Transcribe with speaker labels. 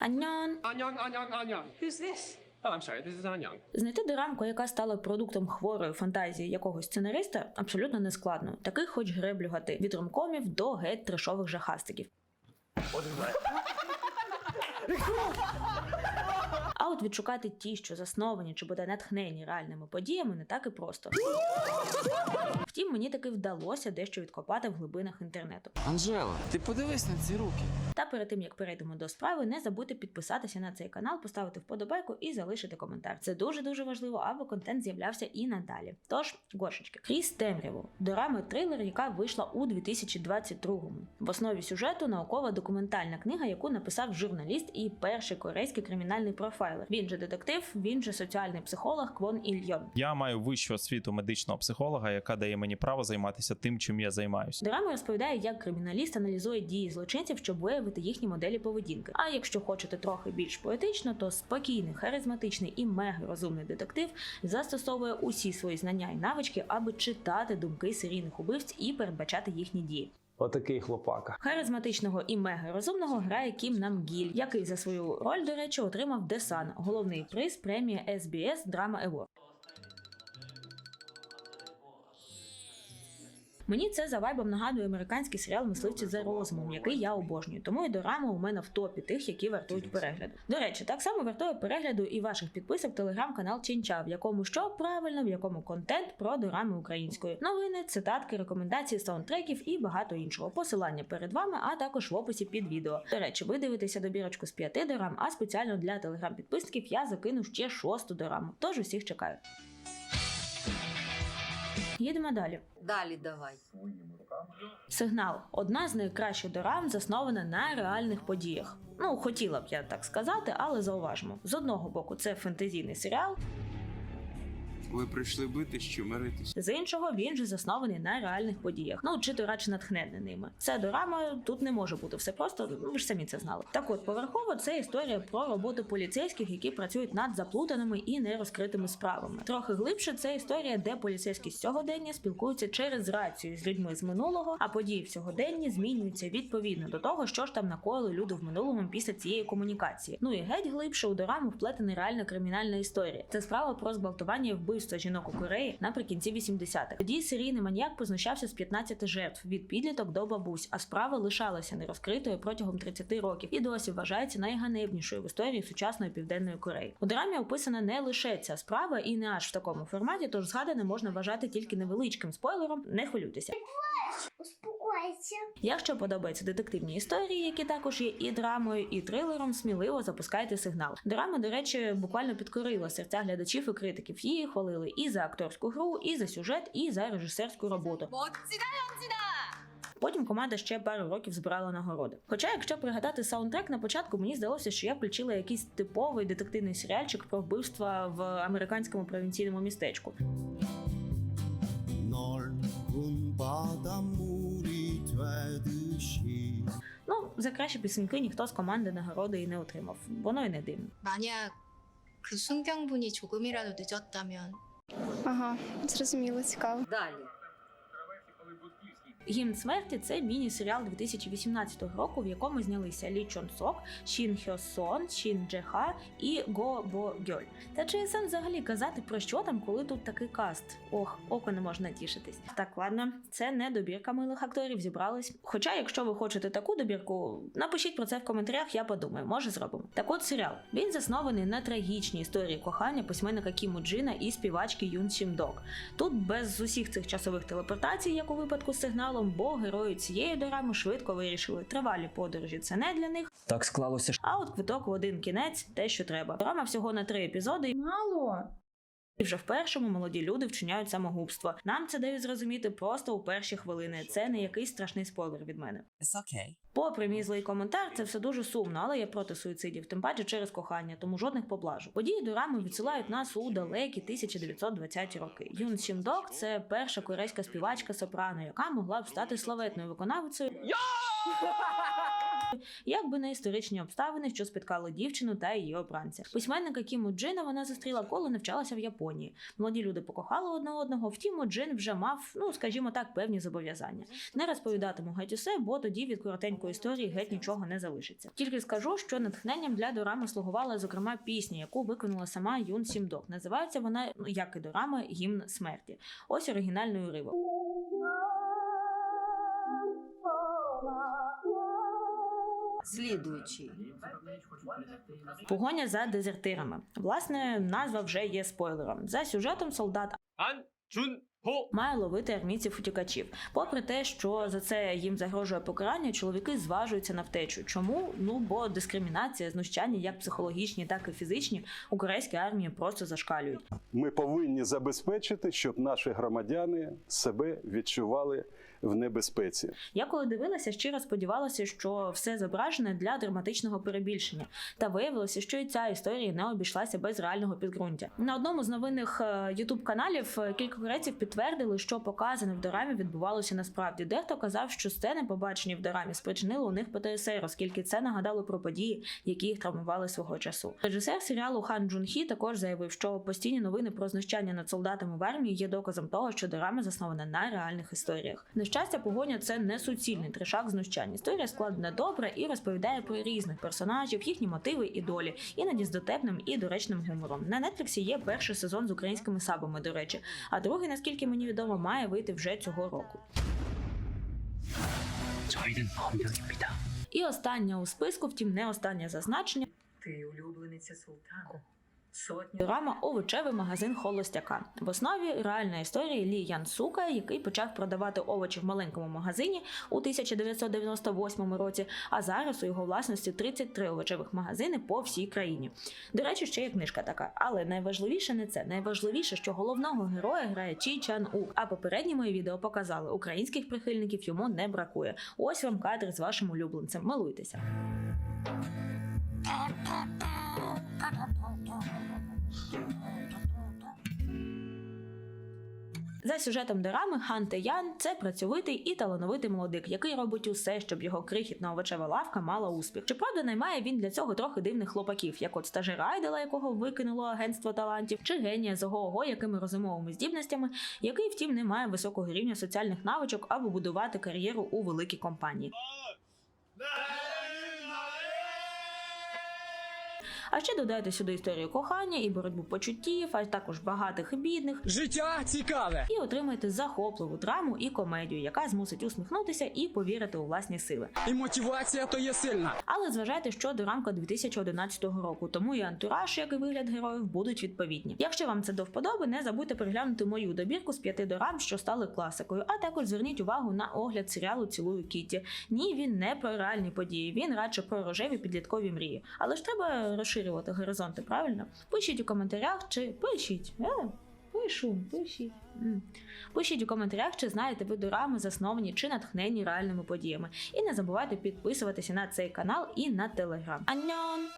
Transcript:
Speaker 1: Аньон.
Speaker 2: Аньон, аньон, аньон.
Speaker 3: Who's this?
Speaker 2: Oh, I'm sorry, this is Anyang.
Speaker 1: Знайти дирамку, яка стала продуктом хворої фантазії якогось сценариста, абсолютно нескладно. Таких хоч греблю гати від ромкомів до геть трешових жахастиків. А от відшукати ті, що засновані чи буде натхнені реальними подіями, не так і просто. Втім, мені таки вдалося дещо відкопати в глибинах інтернету.
Speaker 4: Анжела, ти подивись на ці руки.
Speaker 1: Та перед тим як перейдемо до справи, не забудьте підписатися на цей канал, поставити вподобайку і залишити коментар. Це дуже дуже важливо, аби контент з'являвся і надалі. Тож, гошечки, крізь темряву, дорама трилер, яка вийшла у 2022-му. В основі сюжету наукова документальна книга, яку написав журналіст і перший корейський кримінальний профайлер. Він же детектив, він же соціальний психолог Квон Ільйон.
Speaker 5: Я маю вищу освіту медичного психолога, яка дає мені право займатися тим, чим я займаюся.
Speaker 1: Дорама розповідає, як криміналіст аналізує дії злочинців, щоб виявити їхні моделі поведінки. А якщо хочете трохи більш поетично, то спокійний, харизматичний і мега розумний детектив застосовує усі свої знання і навички, аби читати думки серійних убивць і передбачати їхні дії.
Speaker 6: Отакий хлопака.
Speaker 1: Харизматичного і мега розумного грає Кім Намгіль, який за свою роль, до речі, отримав Десан, головний приз премії SBS Drama Award. Мені це за вайбом нагадує американський серіал Мисливці за розумом, який я обожнюю. Тому і дорама у мене в топі тих, які вартують перегляду. До речі, так само вартує перегляду і ваших підписок телеграм-канал Ченча, в якому що правильно, в якому контент про дорами українською. Новини, цитатки, рекомендації саундтреків і багато іншого. Посилання перед вами, а також в описі під відео. До речі, ви дивитеся добірочку з п'яти дорам, а спеціально для телеграм-підписників я закину ще шосту дораму. Тож усіх чекаю. Їдемо далі.
Speaker 7: Далі давай.
Speaker 1: Сигнал одна з найкращих дорам заснована на реальних подіях. Ну, хотіла б я так сказати, але зауважмо. З одного боку, це фентезійний серіал,
Speaker 4: Ви прийшли битись чи миритись?
Speaker 1: з іншого він же заснований на реальних подіях. Ну чи то радше натхнений ними. Це дорама тут не може бути все просто. ну, Ви ж самі це знали. Так от поверхово це історія про роботу поліцейських, які працюють над заплутаними і нерозкритими справами. Трохи глибше це історія, де поліцейські з сьогодення спілкуються через рацію з людьми з минулого, а події в сьогоденні змінюються відповідно до того, що ж там накоїли люди в минулому після цієї комунікації. Ну і геть глибше у дораму вплетена реальна кримінальна історія. Це справа про зґвалтування і вбивство жінок у Кореї наприкінці 80-х. Тоді серійний маньяк познущався з 15 жертв від підліток до бабусь, а справа лишалася нерозкритою протягом 30 років і досі вважається найганебнішою в історії сучасної південної Кореї. У драмі описана не лише ця справа, і не аж в такому форматі, тож згадане можна вважати тільки невеличким спойлером. Не хвилюйтеся
Speaker 8: подобається.
Speaker 1: Якщо подобаються детективні історії, які також є і драмою, і трилером, сміливо запускайте сигнал. Драма, до речі, буквально підкорила серця глядачів і критиків. Її хвалили і за акторську гру, і за сюжет, і за режисерську роботу. Потім команда ще пару років збирала нагороди. Хоча, якщо пригадати саундтрек, на початку мені здалося, що я включила якийсь типовий детективний серіальчик про вбивства в американському провінційному містечку. Ну, за кращі пісеньки ніхто з команди нагороди і не отримав. Воно і не дивно.
Speaker 8: 만약 그 순경분이 조금이라도 늦었다면
Speaker 9: Ага, зрозуміло, цікаво.
Speaker 7: Далі.
Speaker 1: Гімн смерті це міні-серіал 2018 року, в якому знялися Лі Чон Сок, Шін Хьо Сон, Шін Дже Ха і Го Бо Гьоль. Та чи сенс взагалі казати про що там, коли тут такий каст? Ох, око не можна тішитись. Так, ладно, це не добірка милих акторів, зібрались. Хоча, якщо ви хочете таку добірку, напишіть про це в коментарях, я подумаю, може зробимо. Так от серіал. Він заснований на трагічній історії кохання письменника Кіму Джина і співачки Юн Сім Док. Тут без усіх цих часових телепортацій, як у випадку з сигналом, бо герої цієї дорами швидко вирішили, тривалі подорожі це не для них.
Speaker 4: Так склалося,
Speaker 1: А от квиток в один кінець те, що треба. Драма всього на три епізоди,
Speaker 9: Мало.
Speaker 1: І вже в першому молоді люди вчиняють самогубство. Нам це дають зрозуміти просто у перші хвилини. Це не якийсь страшний спойлер від мене.
Speaker 4: It's okay.
Speaker 1: Попри мій злий коментар, це все дуже сумно, але я проти суїцидів, тим паче через кохання, тому жодних поблажок. Події дорами відсилають нас у далекі 1920-ті роки. Юн Сім Док це перша корейська співачка сопрано, яка могла б стати славетною виконавицею. Якби не історичні обставини, що спіткали дівчину та її обранця. Письменника Кіму Джина вона зустріла, коли навчалася в Японії. Молоді люди покохали одне одного. Втім, Джин вже мав, ну скажімо так, певні зобов'язання. Не розповідатиму геть усе, бо тоді від коротенької історії геть нічого не залишиться. Тільки скажу, що натхненням для дорами слугувала зокрема пісня, яку виконала сама Юн Сімдок. Називається вона, ну як і дорама, гімн смерті. Ось оригінальний уривок
Speaker 3: слідуючий.
Speaker 1: Погоня за дезертирами. Власне, назва вже є спойлером. За сюжетом солдат
Speaker 2: Ан Чун
Speaker 1: Має ловити армійців утікачів. Попри те, що за це їм загрожує покарання, чоловіки зважуються на втечу. Чому? Ну бо дискримінація, знущання, як психологічні, так і фізичні, у корейській армії просто зашкалюють.
Speaker 6: Ми повинні забезпечити, щоб наші громадяни себе відчували в небезпеці.
Speaker 1: Я коли дивилася, щиро сподівалася, що все зображене для драматичного перебільшення. Та виявилося, що і ця історія не обійшлася без реального підґрунтя. На одному з новинних ютуб каналів кілька корейців підтвердили, що показане в дорамі відбувалося насправді. Дехто казав, що сцени, побачені в дорамі, спричинили у них ПТСР, оскільки це нагадало про події, які їх травмували свого часу. Режисер серіалу Хан Джун Хі також заявив, що постійні новини про знущання над солдатами в армії є доказом того, що дорама заснована на реальних історіях. На щастя, погоня це не суцільний тришак знущань. Історія складена добре і розповідає про різних персонажів, їхні мотиви і долі, іноді з дотепним і доречним гумором. На Нетфліксі є перший сезон з українськими сабами, до речі, а другий, наскільки мені відомо, має вийти вже цього року. І останнє у списку, втім, не останнє зазначення.
Speaker 3: Ти улюблениця султана. Сотні
Speaker 1: Дорама овочевий магазин холостяка. В основі реальна історія Лі Ян Сука, який почав продавати овочі в маленькому магазині у 1998 році. А зараз у його власності 33 овочевих магазини по всій країні. До речі, ще є книжка така. Але найважливіше не це. Найважливіше, що головного героя грає Чі Чан Ук. А попередні мої відео показали, українських прихильників йому не бракує. Ось вам кадр з вашим улюбленцем. Милуйтеся. За сюжетом дорами Хан Те Ян це працьовитий і талановитий молодик, який робить усе, щоб його крихітна овочева лавка мала успіх. Щоправда, наймає він для цього трохи дивних хлопаків, як от стажера Айдела, якого викинуло агентство талантів, чи генія з ого якими розумовими здібностями, який, втім, не має високого рівня соціальних навичок або будувати кар'єру у великій компанії. А ще додайте сюди історію кохання і боротьбу почуттів, а також багатих і бідних,
Speaker 7: Життя цікаве.
Speaker 1: і отримаєте захопливу драму і комедію, яка змусить усміхнутися і повірити у власні сили.
Speaker 7: І мотивація то є сильна.
Speaker 1: Але зважайте, що до рамка 2011 року, тому і антураж, як і вигляд героїв будуть відповідні. Якщо вам це до вподоби, не забудьте переглянути мою добірку з п'яти дорам, що стали класикою. А також зверніть увагу на огляд серіалу Цілую Кіті. Ні, він не про реальні події, він радше про рожеві підліткові мрії. Але ж треба розширювати горизонти, правильно? Пишіть у коментарях чи пишіть. Е, Пишу, пишіть. Пишіть у коментарях, чи знаєте ви дорами, засновані чи натхнені реальними подіями. І не забувайте підписуватися на цей канал і на телеграм. Аньон!